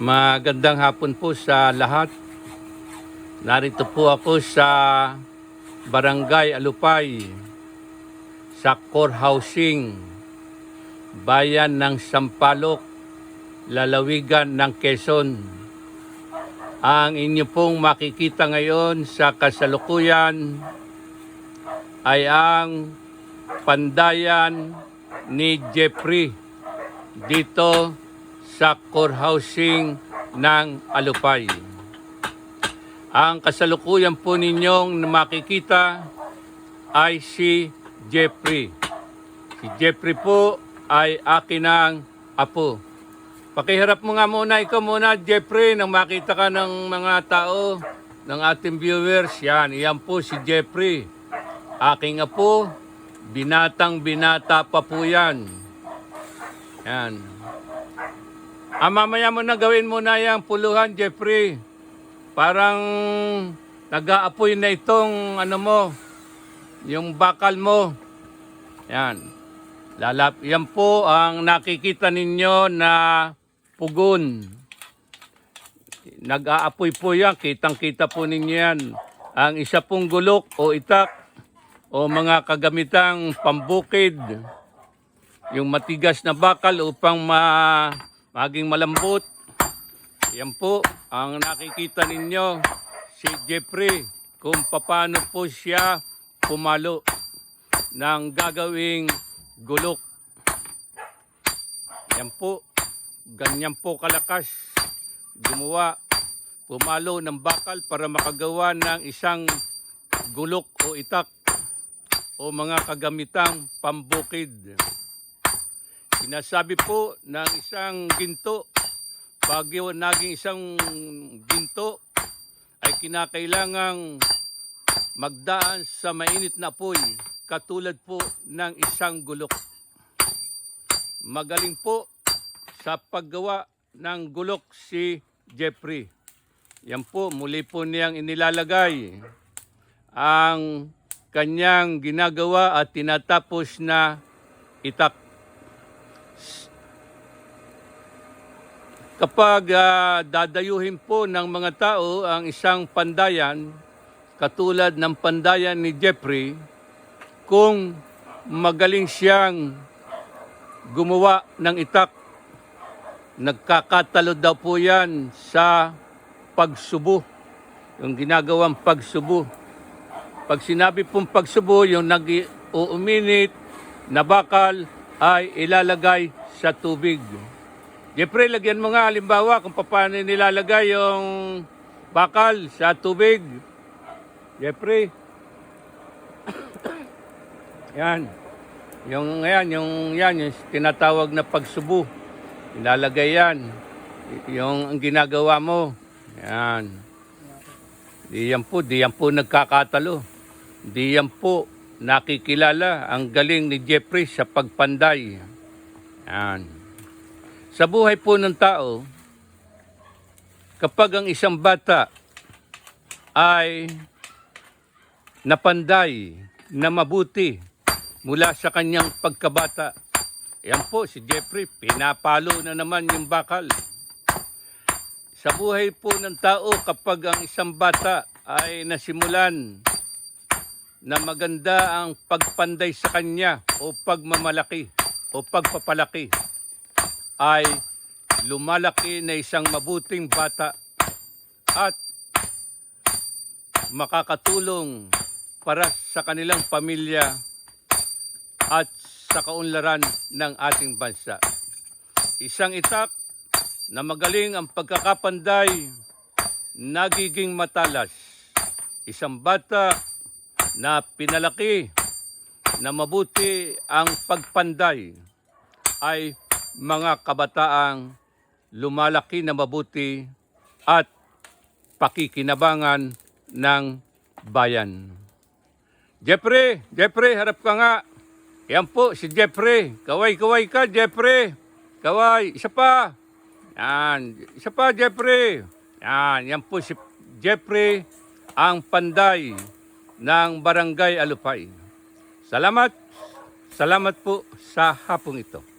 Magandang hapon po sa lahat. Narito po ako sa Barangay Alupay, sa core housing, bayan ng Sampaloc, lalawigan ng Quezon. Ang inyo pong makikita ngayon sa kasalukuyan ay ang pandayan ni Jeffrey dito sa core housing ng Alupay. Ang kasalukuyan po ninyong makikita ay si Jeffrey. Si Jeffrey po ay akin ng apo. Pakiharap mo nga muna, ikaw muna Jeffrey, nang makita ka ng mga tao, ng ating viewers. Yan, yan po si Jeffrey. Aking apo, binatang binata pa po yan. Yan. Ah, mamaya mo na gawin mo na yung puluhan, Jeffrey. Parang nag-aapoy na itong ano mo, yung bakal mo. Yan. Lalap, yan po ang nakikita ninyo na pugon. Nag-aapoy po yan, kitang-kita po ninyo yan. Ang isa pong gulok o itak o mga kagamitang pambukid, yung matigas na bakal upang ma maging malambot. Yan po ang nakikita ninyo si Jeffrey kung paano po siya pumalo ng gagawing gulok. Yan po, ganyan po kalakas gumawa, pumalo ng bakal para makagawa ng isang gulok o itak o mga kagamitang pambukid. Sinasabi po ng isang ginto, bagyo naging isang ginto, ay kinakailangang magdaan sa mainit na apoy, katulad po ng isang gulok. Magaling po sa paggawa ng gulok si Jeffrey. Yan po, muli po niyang inilalagay ang kanyang ginagawa at tinatapos na itak. Kapag ah, dadayuhin po ng mga tao ang isang pandayan, katulad ng pandayan ni Jeffrey, kung magaling siyang gumawa ng itak, nagkakatalo daw po yan sa pagsubo, yung ginagawang pagsubo. Pag sinabi pong pagsubo, yung nag-uuminit na bakal ay ilalagay sa tubig. Jeffrey, lagyan mo nga halimbawa kung paano nilalagay yung bakal sa tubig. Jeffrey. yan. Yung yan, yung yan, yung tinatawag na pagsubo. Ilalagay yan. Yung ang ginagawa mo. Yan. Di yan po, di yan po nagkakatalo. Di yan po nakikilala ang galing ni Jeffrey sa pagpanday. Yan. Sa buhay po ng tao, kapag ang isang bata ay napanday na mabuti mula sa kanyang pagkabata, yan po si Jeffrey, pinapalo na naman yung bakal. Sa buhay po ng tao, kapag ang isang bata ay nasimulan na maganda ang pagpanday sa kanya o pagmamalaki o pagpapalaki, ay lumalaki na isang mabuting bata at makakatulong para sa kanilang pamilya at sa kaunlaran ng ating bansa. Isang itak na magaling ang pagkakapanday, nagiging matalas. Isang bata na pinalaki na mabuti ang pagpanday ay mga kabataang lumalaki na mabuti at pakikinabangan ng bayan. Jeffrey, Jeffrey, harap ka nga. Yan po, si Jeffrey. Kaway-kaway ka, Jeffrey. Kaway, isa pa. Yan, isa pa, Jeffrey. Yan, yan po si Jeffrey, ang panday ng Barangay Alupay. Salamat, salamat po sa hapong ito.